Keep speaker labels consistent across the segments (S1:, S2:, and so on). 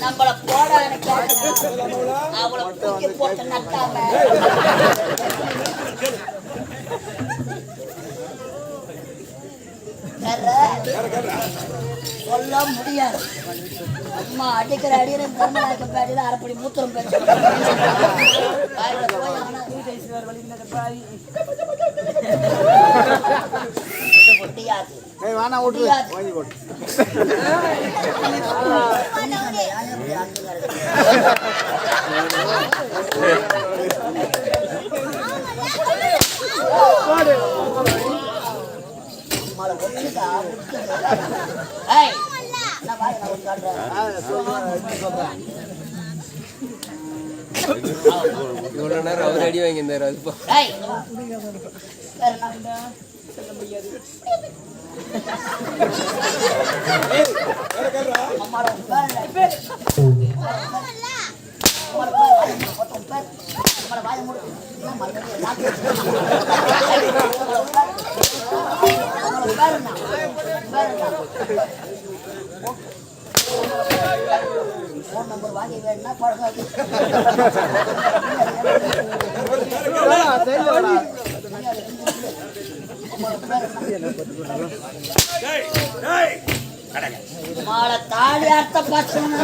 S1: நம்மள போடான்னு அவளை தூக்கி போட்டு சொல்ல முடியாது. அம்மா அடிக்கிற அடிக்கிற தர்மநாயக்க பேடியில் அரைப்படி மூத்திரம் பேச்சு முடியாது
S2: ஏய் வானா ஓட்டு. வாங்கி போடு
S1: நம்மள ஒட்டுதா, ஒட்டுதா. ஏய், நான் வாயை நான் ஒட்டு காட்டுறேன்.
S3: இவ்வளோ நேரம் அவர் அடி வாங்கியிருந்தாரு அது போ
S1: ஃபோன் நம்பர் வாங்கி வேணும்னா பழகாது தாலி அர்த்த பசங்க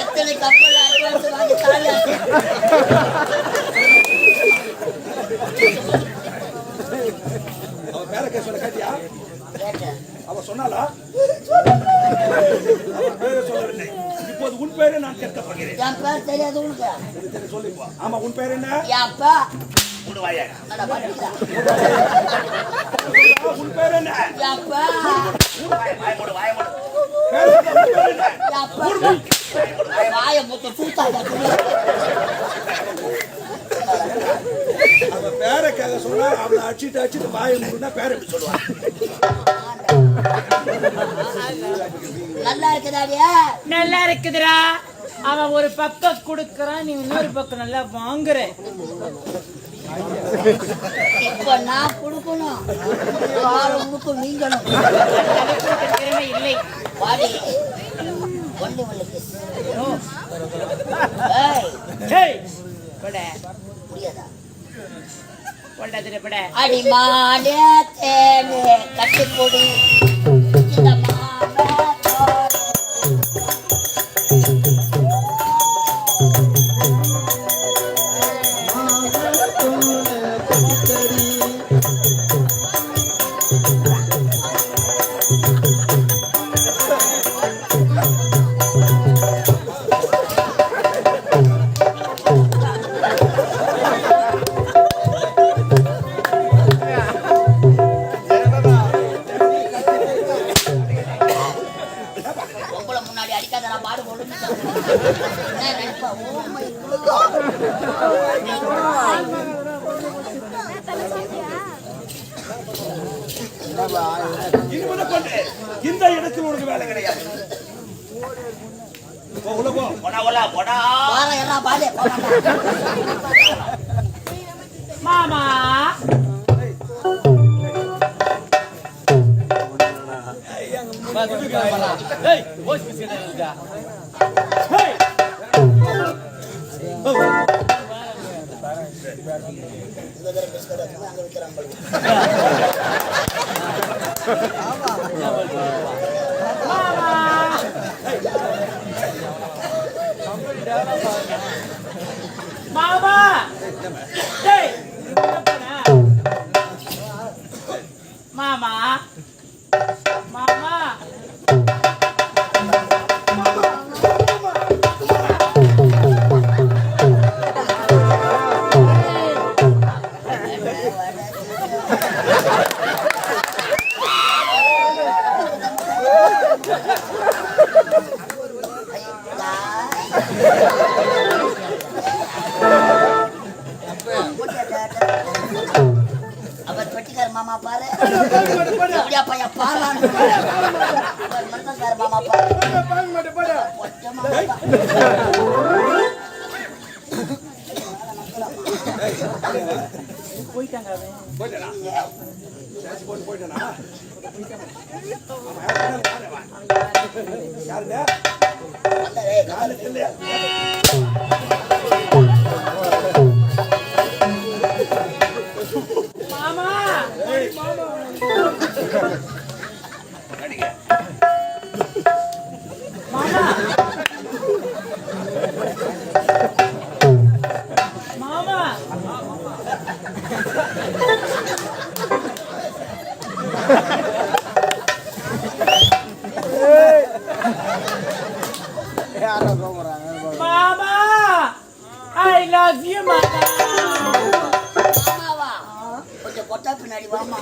S1: எத்தனை கப்பல் அட்வான்ஸ் வாங்கி தாலி அர்த்த
S4: அவ பேர கேசோட கேட்டியா?
S1: கேட்டேன்.
S4: அவ சொன்னாலா அவ பேரை சொல்லவில்லை. இப்போது உன் பேரை நான் கேட்க போகிறேன்.
S1: என் பேர் தெரியாது உனக்கு.
S4: சொல்லிப்போ. ஆமா உன் பேர் என்ன?
S1: என் அப்பா.
S4: உடுவாயா வாய மூடு வாய மூடு பேரை சொன்னா அவளை அடிச்சுட்டு அடிச்சுட்டு வாய முடினா பேர் எப்படி சொல்லுவான்
S1: நல்லா இருக்குதாடியா
S5: நல்லா இருக்குதுடா. அவன் ஒரு பக்கம் கொடுக்கறான் நீ இன்னொரு பக்கம் நல்லா வாங்குற.
S1: இப்ப நான் கொடுக்கணும். ஆறு முழுக்க நீங்கணும்.
S5: தலைக்கு திறமை இல்லை
S1: வாடி ஒன்று
S5: பட.
S1: முடியாதா?
S5: பட.
S1: அடிமானே தேனே. கட்டுப்பொடி. இந்த
S4: இடத்தில் உனக்கு வேலை கிடையாது உள்ள போ போடா போடா
S1: எல்லாம்
S5: மாமா மாமா!
S1: அவர் பெட்டிக்கார மாமா பாரு அப்படியா பையன் பாரு
S4: சேச்சு போட்டு
S1: காலு.
S2: இல்லையா
S5: மாமா. மாமா ஐ லவ் யூ மாமா.
S1: மாமாவா? கொஞ்சம் கொட்டா பின்னாடி வாமா.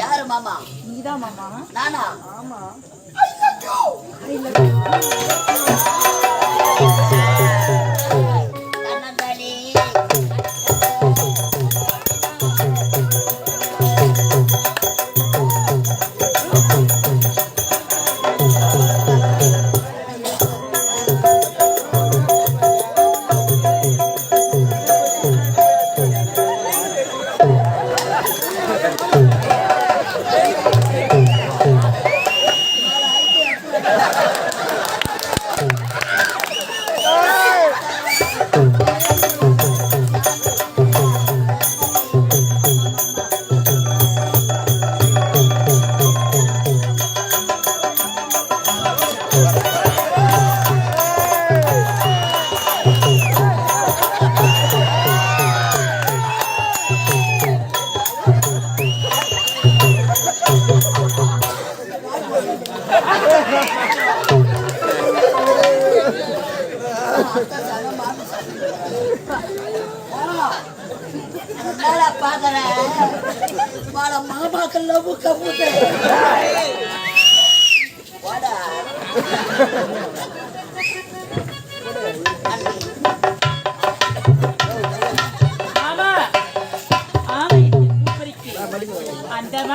S1: யாரு மாமா?
S5: நீதான் மாமா.
S1: நானா?
S5: ஆமா.
S1: கண்ணந்தாடி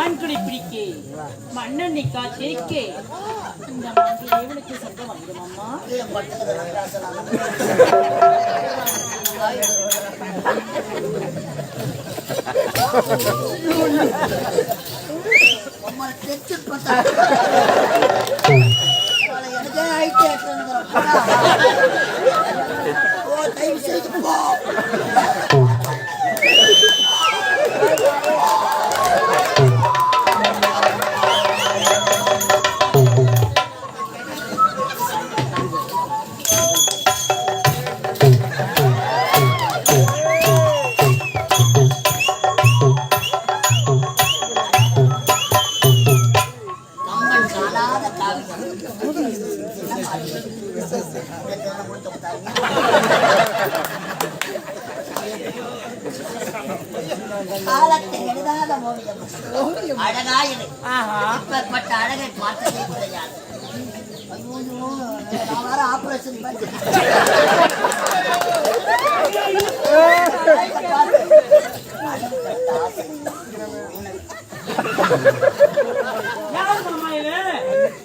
S5: அந்த வான்குடி பிடிக்கு மண்ணெண்ணி இந்த மாதிரி இவனுக்கு சத்தம் வந்துடும் அம்மா
S1: கீழே அம்மா தெச்சு பார்த்தா எனக்கே காலத்தை எழுதாத ஓவியம் அழகா இரு.
S5: ஆஹா.
S1: இப்பேற்பட்ட அழகை பார்த்ததே கிடையாது. ஐயோ, நான் வேற ஆபரேஷன் பண்ணி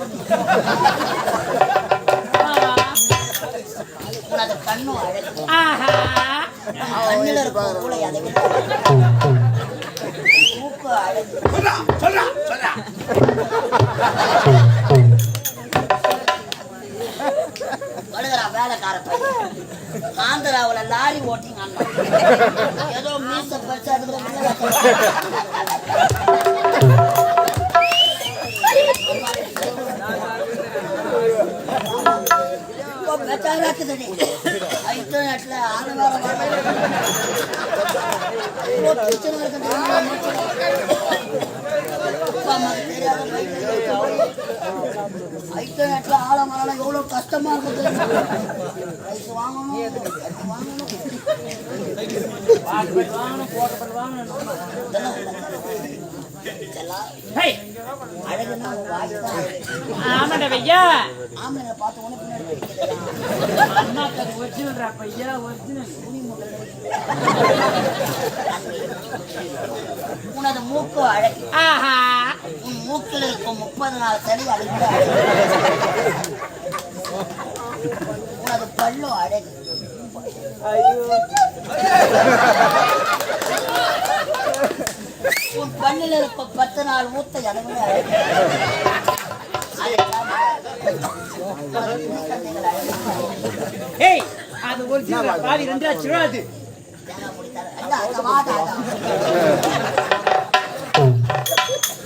S1: கை உனது கண்ணும் அழகு கண்ணில் அதை மூக்கு அழகு வேலைக்கார பையன் லாரி ஓட்டிங்க ஏதோ மீச பறிச்சு அதுக்கு பெச்சாராக்குதடி ஐட்டோ நட்டில் ஆனவாரம் இவ்வளோ பிரச்சனை இருக்குது அப்பா ஐட்டோ நட்டில் ஆழமரம் எவ்வளோ கஷ்டமா
S5: ஆமாடா ஐயா
S1: ஆம்பளைங்களை பார்த்த உடனே பின்னாடி பிடிக்கிறதா?
S5: அண்ணா அது ஒரிஜினல் ஐயா ஒரிஜினல்
S1: உனது மூக்கு அழகு
S5: ஆஹா.
S1: உன் மூக்கில் இருக்கும் முப்பது நாள் சளி அழகு. உனது பல்லும் அழகு. உன் பல்லில் இருக்கும் பத்து நாள் மூத்த.
S5: ஏய் அது பாதி ரெண்டு.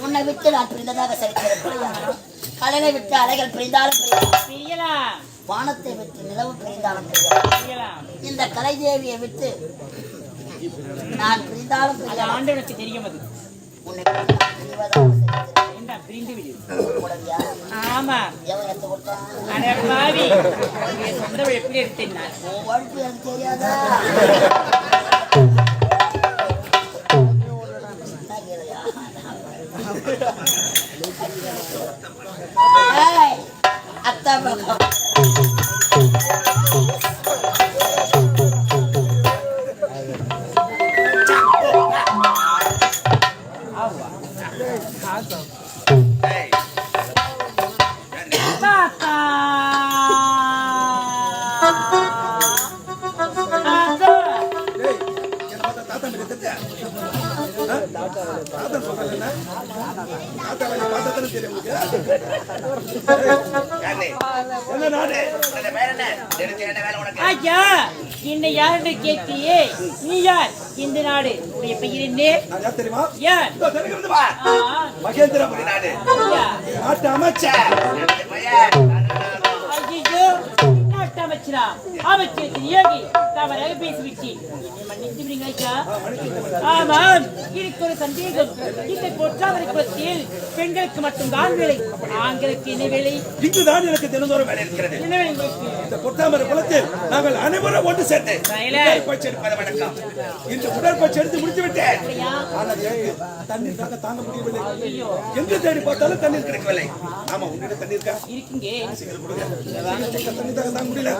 S1: உன்னை விட்டு நான் பிரிந்ததாக கிடையாது. கடலை விட்டு அலைகள் பிரிந்தாலும்.
S5: பிரியலாம்
S1: வானத்தை விட்டு நிலவு பிரிந்தாலும்.
S5: பிரியலாம்
S1: இந்த கலைதேவியை விட்டு நான் பிரிந்தாலும்.
S5: ஆண்டவனுக்கு தெரியும் அது
S1: உன்னை விட்டு
S5: ஆமா. பாவி சொந்த எப்படி எடுத்தேன்
S1: தெரியாதா? அத்தா பக்கம்.
S4: யாரு? என்ன?
S5: ஐயா என்னை? யாருன்னு கேட்டியே நீ யார்? இந்த நாடு. உடைய பெயர் என்ன?
S2: யார் தெரியுமா?
S5: யார்?
S2: மகேந்திரபுரி.
S4: நாடு.
S2: நாட்டு அமைச்சர்.
S5: ஆமாம் ஒரு சந்தேகம். இந்த குலத்தில் பெண்களுக்கு மட்டும்தான் வேலை ஆண்களுக்கு என்ன வேலை?
S2: இங்குதான் எனக்கு தினந்தோறும் வேலை இருக்கிறது.
S5: என்ன வேலை உங்களுக்கு?
S2: இந்த கொட்டாமரை குளத்தில் நாங்கள் அனைவரும் ஒன்று சேர்ந்து. உடற்பயிற்சி எடுப்பது உடற்பயிற்சி எடுத்து முடித்து விட்டேன்? ஆனால் தண்ணீர் தாங்க தாங்க முடியவில்லை.
S5: ஐயோ.
S2: எங்கு தேடி பார்த்தாலும் தண்ணீர் கிடைக்கவில்லை. ஆமா உன்னிடம் தண்ணீர் இருக்கா?
S5: இருக்குங்க.
S2: சீக்கிரம் கொடுங்க. தண்ணீர் தாங்க தாங்க முடியல.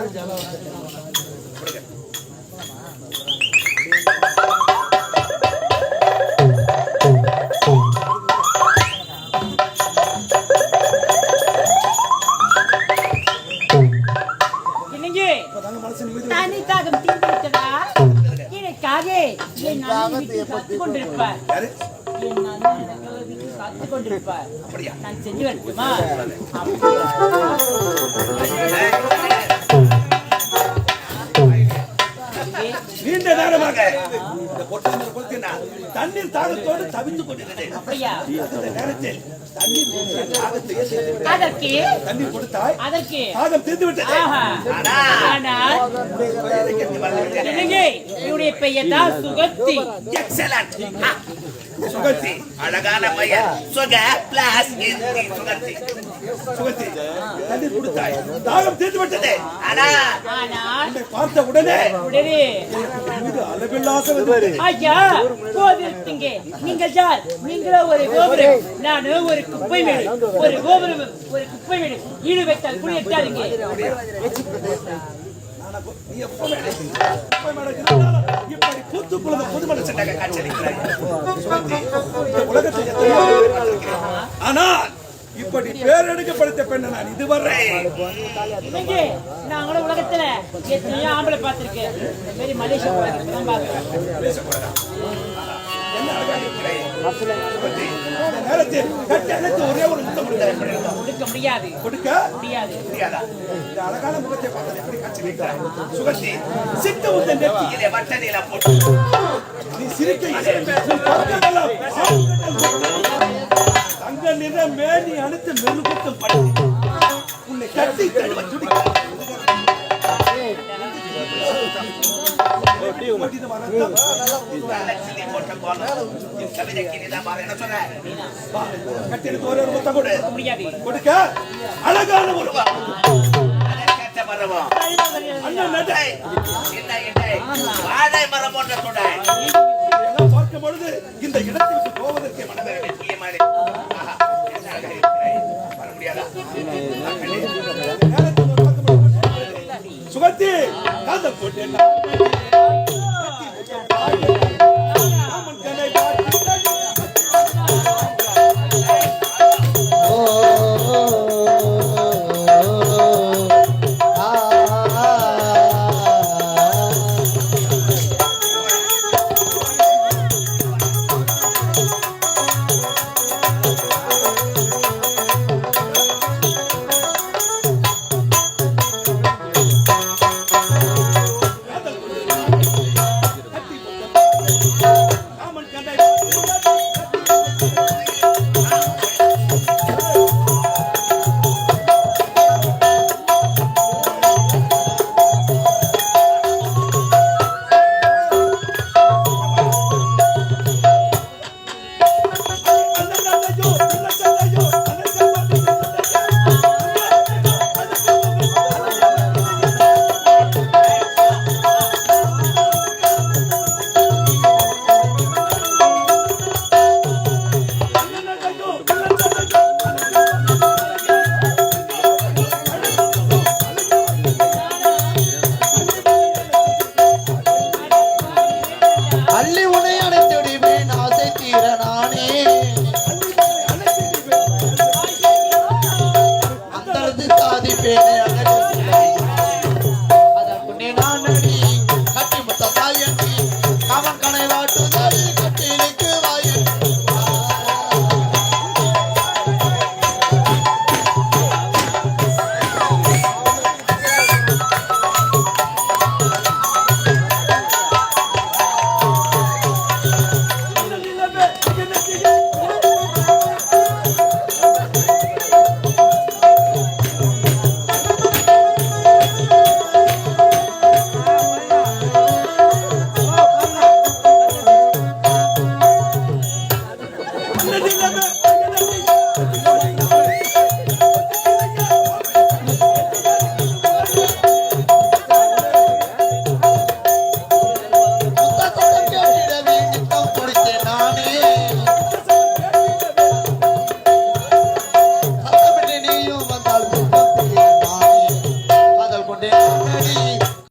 S5: என்னங்க?
S2: இப்பதாங்க மனசு நிம்மதி
S5: தனி தாகம் தீர்ந்து விட்டதா எனக்காக என் அண்ணன் காத்துக் கொண்டிருப்பார். என் அண்ணன் காத்துக் கொண்டிருப்பார்.
S2: அப்படியா?
S5: நான் செஞ்சு வரட்டுமா
S2: தண்ணீர் தாகத்தோடு தவிந்து கொண்டிருந்தேன்.
S5: அப்படியா?
S2: அந்த நேரத்தில்.
S5: அதற்கு?
S2: தண்ணீர் கொடுத்தாய்?
S5: அதற்கு?
S2: தாகம் தீர்ந்து விட்டது.
S5: ஆனால் என்னங்க? பெயர் தான் சுகத்தி.
S4: Excellent. ஆ, சுகத்தி. அழகான பையன் சுக பிளஸ் சுகத்தி.
S2: சுகத்தி. தண்ணீர் கொடுத்தாய். தாகம் தீர்ந்து விட்டது.
S4: ஆனா
S2: உன்னை பார்த்த உடனே
S5: உடனே
S2: அளவில்லாத
S5: ஐயா போதிருத்தீங்க நீங்கள் யார்? நீங்களோ ஒரு கோபுரம். நானும் ஒரு குப்பை வீடு ஒரு கோபுரம் ஒரு குப்பை வீடு ஈடு வைத்தால் குடி எட்டாதீங்க
S2: நீ எப்ப இப்படி கூத்து குழந்தை புது மனுஷன்
S4: காட்சியளிக்கிறாய்
S2: சுகந்தி இந்த உலகத்தை எத்தனையோ பேர் பார்த்திருக்கிறேன். ஆனால் இப்படி பேரெடுக்கப்படுத்த பெண்ணை நான் இதுவரை
S5: இன்னைக்கு நான் கூட உலகத்துல எத்தனையோ ஆம்பளை பார்த்திருக்கேன். இந்த மாதிரி மலேசியா
S2: என்ன இருக்கிறேன். இந்த நேரத்தில் ஒரே ஒரு முத்தம்
S5: கொடுக்க முடியாது.
S2: கொடுக்க
S5: முடியாது
S2: முடியாதா இந்த அழகான முகத்தை பார்த்தது எப்படி காட்சி வைக்கிறாய் சுகந்தி சித்த உந்த
S4: வட்ட போட்டு
S2: நீ சிரிக்க தங்க நிற மேனி அழுத்த மெருகூட்டும் படி உன்னை கட்டி தழுவ துடிக்க. அழகான ஒரு
S4: மரம் போன்ற துணை
S2: பார்க்கும் பொழுது இந்த இடத்தை விட்டு போவதற்கே மனதில்
S4: மனதில் வர முடியாதா
S2: போட்டு. சுகத்தி போட்டு